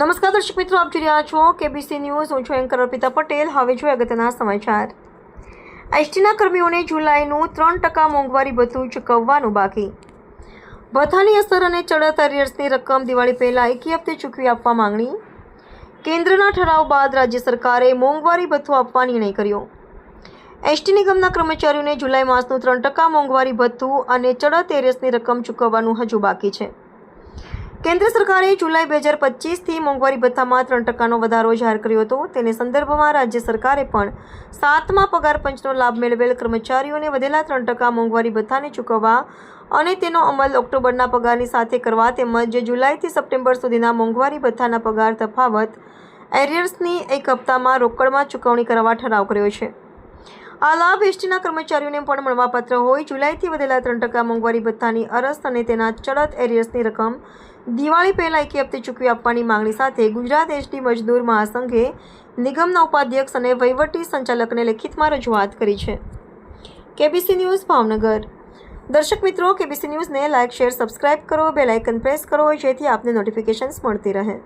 નમસ્કાર દર્શક મિત્રો, આપ જોઈ રહ્યા છો કેબીસી ન્યૂઝ હું છું એન્કર અર્પિતા પટેલ. હવે જોઈએ અગત્યના સમાચાર. એસટીના કર્મીઓને જુલાઈનું ત્રણ ટકા મોંઘવારી ભથ્થું ચૂકવવાનું બાકી. ભથ્થાની અસર અને ચડત એરિયર્સની રકમ દિવાળી પહેલાં એકી હપ્તે ચૂકવી આપવા માંગણી. કેન્દ્રના ઠરાવ બાદ રાજ્ય સરકારે મોંઘવારી ભથ્થું આપવા નિર્ણય કર્યો. એસટી નિગમના કર્મચારીઓને જુલાઈ માસનું ત્રણ ટકા મોંઘવારી ભથ્થું અને ચડત એરિયર્સની રકમ ચૂકવવાનું હજુ બાકી છે. કેન્દ્ર સરકારે જુલાઈ બે હજાર પચીસથી મોંઘવારી ભથ્થામાં ત્રણ ટકાનો વધારો જાહેર કર્યો હતો. તેને સંદર્ભમાં રાજ્ય સરકારે પણ સાતમા પગાર પંચનો લાભ મેળવેલ કર્મચારીઓને વધેલા ત્રણ ટકા મોંઘવારી ભથ્થાને ચૂકવવા અને તેનો અમલ ઓક્ટોબરના પગારની સાથે કરવા તેમજ જુલાઈથી સપ્ટેમ્બર સુધીના મોંઘવારી ભથ્થાના પગાર તફાવત એરિયર્સની એક હપ્તામાં રોકડમાં ચૂકવણી કરવા ઠરાવ કર્યો છે. આ લાભ એસટીના કર્મચારીઓને પણ મળવાપાત્ર હોય. જુલાઈથી વધેલા ત્રણ ટકા મોંઘવારી ભથ્થાની અરસ અને તેના ચડત એરિયર્સની રકમ દિવાળી પહેલાં એકી હપ્તે ચૂકવી આપવાની માંગણી સાથે ગુજરાત એસટી મજદૂર મહાસંઘે નિગમના ઉપાધ્યક્ષ અને વહીવટી સંચાલકને લેખિતમાં રજૂઆત કરી છે. KBC news, Bhavnagar. દર્શક મિત્રો, કેબીસી ન્યૂઝને લાઇક, શેર, સબસ્ક્રાઇબ કરો. બેલ આઇકન પ્રેસ કરો જેથી આપને નોટિફિકેશન્સ મળતી રહે.